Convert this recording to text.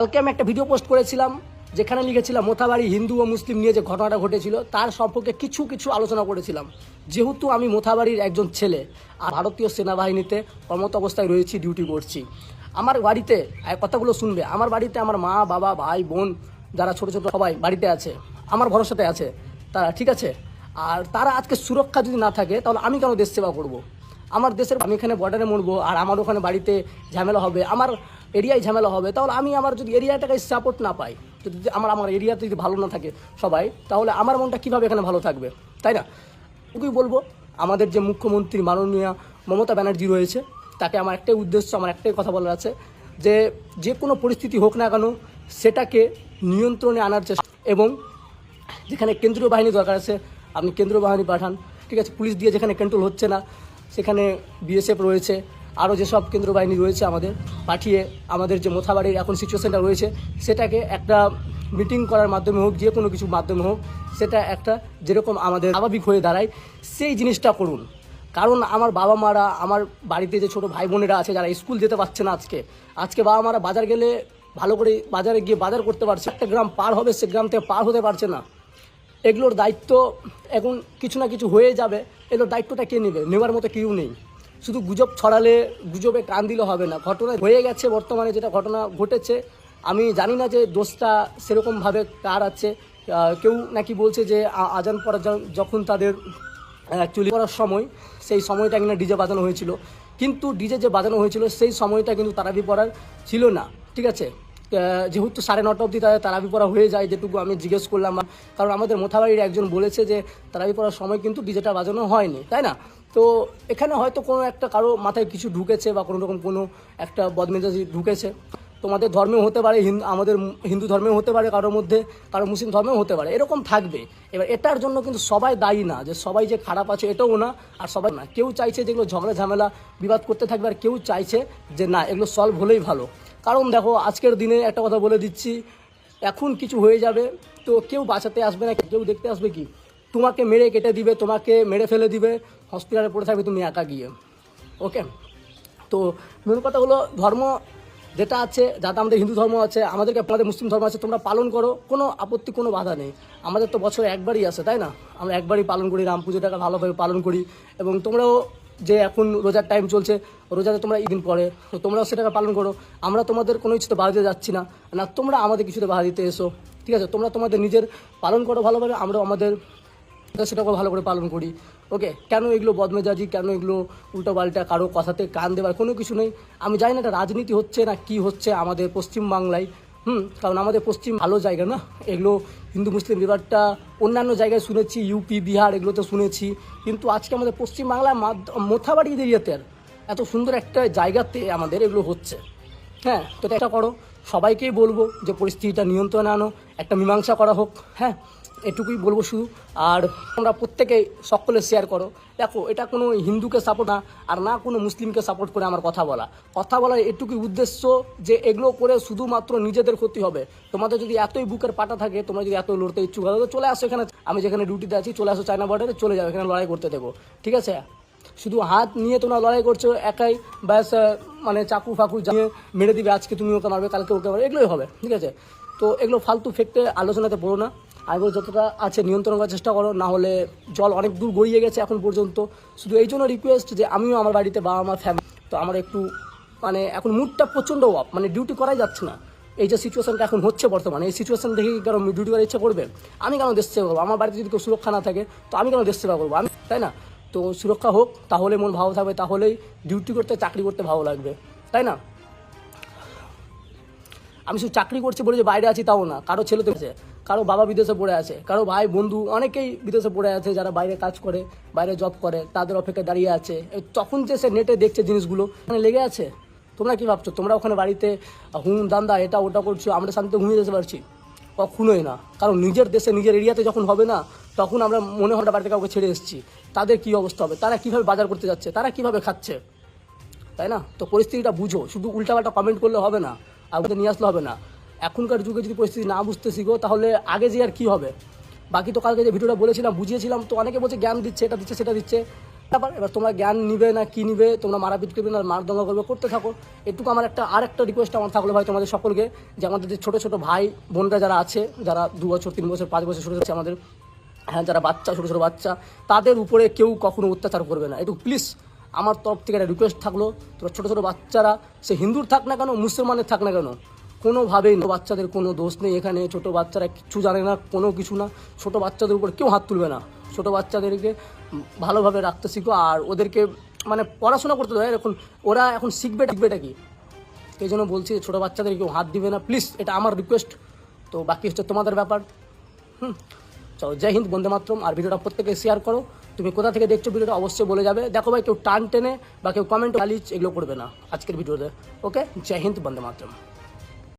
কালকে আমি একটা ভিডিও পোস্ট করেছিলাম, যেখানে লিখেছিলাম, মোথাবাড়ি হিন্দু ও মুসলিম নিয়ে যে ঘটনাটা ঘটেছিল, তার সম্পর্কে কিছু কিছু আলোচনা করেছিলাম। যেহেতু আমি মোথাবাড়ির একজন ছেলে, আর ভারতীয় সেনাবাহিনীতে কর্মত অবস্থায় রয়েছি ডিউটি করছি। আমার বাড়িতে কথাগুলো শুনবে, আমার বাড়িতে আমার মা, বাবা, ভাই, বোন যারা ছোট ছোট সবাই বাড়িতে আছে, আমার ভরসাতে আছে, তারা, ঠিক আছে? আর তারা আজকে সুরক্ষা যদি না থাকে, তাহলে আমি কেন দেশ সেবা করব? আমার দেশের, আমি এখানে বর্ডারে মরবো, আর আমার ওখানে বাড়িতে ঝামেলা হবে। আমার এরিয়ায় ঝামেলা হবে, তাহলে আমি আমার যদি এরিয়াটাকে সাপোর্ট না পাই, যদি আমার আমার এরিয়াতে যদি ভালো না থাকে সবাই, তাহলে আমার মনটা কীভাবে এখানে ভালো থাকবে? তাই না? ওকেই বলব, আমাদের যে মুখ্যমন্ত্রী মাননীয় মমতা ব্যানার্জি রয়েছে, তাকে আমার একটাই উদ্দেশ্য, আমার একটাই কথা বলার আছে, যে যে কোনো পরিস্থিতি হোক না কেন, সেটাকে নিয়ন্ত্রণে আনার চেষ্টা এবং যেখানে কেন্দ্রীয় বাহিনী দরকার আছে, আপনি কেন্দ্রীয় বাহিনী পাঠান, ঠিক আছে, পুলিশ দিয়ে যেখানে কন্ট্রোল হচ্ছে না, সেখানে বিএসএফ রয়েছে আরও যেসব কেন্দ্র বাহিনী রয়েছে আমাদের, পাঠিয়ে আমাদের যে মোথাবাড়ির এখন সিচুয়েশানটা রয়েছে, সেটাকে একটা মিটিং করার মাধ্যমে হোক যে কোনো কিছু মাধ্যমে হোক, সেটা একটা যেরকম আমাদের স্বাভাবিক হয়ে দাঁড়ায়, সেই জিনিসটা করুন। কারণ আমার বাবা মারা, আমার বাড়িতে যে ছোট ভাই বোনেরা আছে, যারা স্কুল যেতে পারছে না আজকে আজকে বাবা মারা বাজার গেলে ভালো করে বাজারে গিয়ে বাজার করতে পারছে, একটা গ্রাম পার হবে, সে গ্রাম থেকে পার হতে পারছে না। এগুলোর দায়িত্ব এখন কিছু না কিছু হয়ে যাবে, এগুলোর দায়িত্বটা কে নেবে? নেওয়ার মতো কেউ নেই। শুধু গুজব ছড়ালে গুজবে কান দিলে হবে না। ঘটনা হয়ে গেছে বর্তমানে যেটা ঘটনা ঘটেছে। আমি জানি না যে দোষটা সেরকমভাবে কার আছে। কেউ নাকি বলছে যে আজান পড়া যখন তাদের অ্যাকচুয়ালি করার সময়, সেই সময়টা কিনা ডিজে বাজানো হয়েছিল। কিন্তু ডিজে যে বাজানো হয়েছিল, সেই সময়টা কিন্তু তারাবি পড়ার ছিল না। ঠিক আছে? যেহেতু সাড়ে নটা অবধি তাদের তারাবি পড়া হয়ে যায়, যেটুকু আমি জিজ্ঞেস করলাম কারণ আমাদের মোথাবাড়ির একজন বলেছে যে তারাবি পড়ার সময় কিন্তু ডিজেটা বাজানো হয়নি, তাই না? তো এখানে হয়তো কোনো একটা কারও মাথায় কিছু ঢুকেছে বা কোনো রকম কোনো একটা বদমেজাজি ঢুকেছে। তোমাদের ধর্মেও হতে পারে হিন্দু আমাদের হিন্দু ধর্মেও হতে পারে কারোর মধ্যে, কারও মুসলিম ধর্মেও হতে পারে, এরকম থাকবে। এবার এটার জন্য কিন্তু সবাই দায়ী না, যে সবাই যে খারাপ আছে এটাও না, আর সবাই না। কেউ চাইছে যেগুলো ঝগড়া ঝামেলা, বিবাদ করতে থাকবে, আর কেউ চাইছে যে না, এগুলো সলভ হলেই ভালো। কারণ দেখো, আজকের দিনে একটা কথা বলে দিচ্ছি, এখন কিছু হয়ে যাবে, তো কেউ বাঁচাতে আসবে না, কেউ দেখতে আসবে কি? তোমাকে মেরে কেটে দিবে, তোমাকে মেরে ফেলে দিবে, হসপিটালে পড়ে থাকবে, তুমি একা গিয়ে। ওকে তো মূল কথা হলো, ধর্ম যেটা আছে, যাতে আমাদের হিন্দু ধর্ম আছে, আমাদেরকে আমাদের মুসলিম ধর্ম আছে, তোমরা পালন করো, কোনো আপত্তি, কোনো বাধা নেই। আমাদের তো বছরে একবারই আসে তাই না? আমরা একবারই পালন করি, রাম পুজোটাকে ভালোভাবে পালন করি, এবং তোমরাও যে এখন রোজার টাইম চলছে, রোজাতে তোমরা ঈদিন পরে তো তোমরাও সেটাকে পালন করো। আমরা তোমাদের কোনো কিছুতে বাধা দিতে যাচ্ছি না না তোমরা আমাদের কিছুতে বাধা দিতে এসো, ঠিক আছে? তোমরা তোমাদের নিজের পালন করো ভালোভাবে, আমরাও আমাদের সেটাকে ভালো করে পালন করি। ওকে কেন এগুলো বদমেজাজি, কেন এগুলো উল্টো পাল্টা কারও কথাতে কান দেওয়ার কোনো কিছু নেই? আমি জানি না এটা রাজনীতি হচ্ছে না কি হচ্ছে আমাদের পশ্চিম বাংলায় হুম, কারণ আমাদের পশ্চিম ভালো জায়গা না? এগুলো হিন্দু, মুসলিম বিবাদটা অন্যান্য জায়গায় শুনেছি ইউপি বিহার, এগুলোতে শুনেছি। কিন্তু আজকে আমাদের পশ্চিম বাংলার মাধ্য- মোথাবাড়ি এরিয়াতে এত সুন্দর একটা জায়গাতে আমাদের এগুলো হচ্ছে। হ্যাঁ তো এটা করো। সবাইকেই বলব যে পরিস্থিতিটা নিয়ন্ত্রণে আনো, একটা মীমাংসা করা হোক। হ্যাঁ এটুকুই বলব শুধু। আর তোমরা প্রত্যেকেই সকলে শেয়ার করো। দেখো, এটা কোনো হিন্দুকে সাপোর্ট না, আর না কোনো মুসলিমকে সাপোর্ট করে আমার কথা বলা। কথা বলার এটুকুই উদ্দেশ্য যে এগুলো করে শুধুমাত্র নিজেদের ক্ষতি হবে। তোমাদের যদি এতই বুকের পাটা থাকে, তোমরা যদি এত লড়তে ইচ্ছুক হয় তো চলে আসো এখানে। আমি যেখানে ডিউটিতে আছি, চলে আসো চায়না বর্ডারে চলে যাও, এখানে লড়াই করতে দেবো। ঠিক আছে? শুধু হাত নিয়ে তোমরা লড়াই করছ, একাই, ব্যাস মানে চাকু ফাকু নিয়ে মেরে দিবে, আজকে তুমি ওকে মারবে, কালকে ওকে মারবে, এগুলোই হবে। ঠিক আছে? তো এগুলো ফালতু ফেকতে আলোচনাতে পড়ো না। আগে যতটা আছে, নিয়ন্ত্রণ করার চেষ্টা করো, না হলে জল অনেক দূর গড়িয়ে গেছে এখন পর্যন্ত। শুধু এই জন্য রিকোয়েস্ট যে আমিও আমার বাড়িতে বাবা মা ফ্যামিলি তো আমার একটু মানে এখন মুডটা প্রচণ্ড অফ মানে ডিউটি করাই যাচ্ছে না। এই যে সিচুয়েশনটা এখন হচ্ছে বর্তমানে, এই সিচুয়েশন দেখে কি কারও ডিউটি করার ইচ্ছা করবে? আমি কেন দেশ সেবা করব? আমার বাড়িতে যদি কেউ সুরক্ষা না থাকে, তো আমি কেন দেশ সেবা করব? আমি তাই না? তো সুরক্ষা হোক, তাহলে মন ভালো থাকবে, তাহলেই ডিউটি করতে, চাকরি করতে ভালো লাগবে। তাই না? আমি শুধু চাকরি করছি বলে যে বাইরে আছি তাও না, কারও ছেলে তো কারও বাবা বিদেশে পড়ে আছে, কারও ভাই, বন্ধু, অনেকেই বিদেশে পড়ে আছে যারা বাইরে কাজ করে, বাইরে জব করে, তাদের অপেক্ষায় দাঁড়িয়ে আছে। তখন যে সে নেটে দেখছে জিনিসগুলো ওখানে লেগে আছে? তোমরা কি ভাবছ? তোমরা ওখানে বাড়িতে, হুম, দান্দা, এটা, ওটা করছ, আমরা শান্তিতে ঘুমিয়ে যেতে পারছি? কখনোই না। কারণ নিজের দেশে, নিজের এরিয়াতে যখন হবে না, তখন আমরা মনে হয় বাড়িতে কাউকে ছেড়ে এসেছি। তাদের কি অবস্থা হবে? তারা কীভাবে বাজার করতে যাচ্ছে? তারা কীভাবে খাচ্ছে? তাই না? তো পরিস্থিতিটা বুঝো। শুধু উল্টাপাল্টা কমেন্ট করলে হবে না আপনাদের নিয়ে আসলে হবে না। এখনকার যুগে যদি পরিস্থিতি না বুঝতে শিখো, তাহলে আগে যে আর কি হবে? বাকি তো কালকে যে ভিডিওটা বলেছিলাম, বুঝিয়েছিলাম, তো অনেকে বলছে জ্ঞান দিচ্ছে, এটা দিচ্ছে, সেটা দিচ্ছে। তারপর এবার তোমরা জ্ঞান নিবে না, কি নিবে? তোমরা মারাপিট করবে না মারদঙ্গা করবে, করতে থাকো। এটুকু আমার একটা আর একটা রিকোয়েস্ট আমার থাকল ভাই তোমাদের সকলকে, যে আমাদের যে ছোটো ছোটো ভাই বোনরা যারা আছে, যারা দু বছর, তিন বছর, পাঁচ বছর ছোটো আছে আমাদের হ্যাঁ যারা বাচ্চা, ছোটো ছোটো বাচ্চা, তাদের উপরে কেউ কখনো অত্যাচার করবে না। একটু প্লিজ আমার তরফ থেকে একটা রিকোয়েস্ট থাকল তোমরা ছোটো ছোটো বাচ্চারা, সে হিন্দুর থাক না কেন, মুসলমানের থাক না কেন? কোনোভাবেই না। বাচ্চাদের কোনো দোষ নেই। এখানে ছোট বাচ্চারা কিচ্ছু জানে না, কোনো কিছু না। ছোট বাচ্চাদের উপর কেউ হাত তুলবে না। ছোট বাচ্চাদেরকে ভালোভাবে রাখতে শিখো আর ওদেরকে মানে পড়াশোনা করতে দেয় এখন ওরা এখন শিখবে শিখবেটা কি? এই জন্য বলছি ছোটো বাচ্চাদের কেউ হাত দিবে না। প্লিজ, এটা আমার রিকোয়েস্ট। তো বাকি হচ্ছে তোমাদের ব্যাপার। হুম, চলো, জয় হিন্দ, বন্দে মাতরম। আর ভিডিওটা প্রত্যেকে শেয়ার করো। তুমি কোথা থেকে দেখছ ভিডিওটা অবশ্যই বলে যাবে। দেখো ভাই, কেউ টান টেনে বা কেউ কমেন্ট গালিচ এগুলো করবে না আজকের ভিডিওতে। ওকে জয় হিন্দ, বন্দে মাতরম।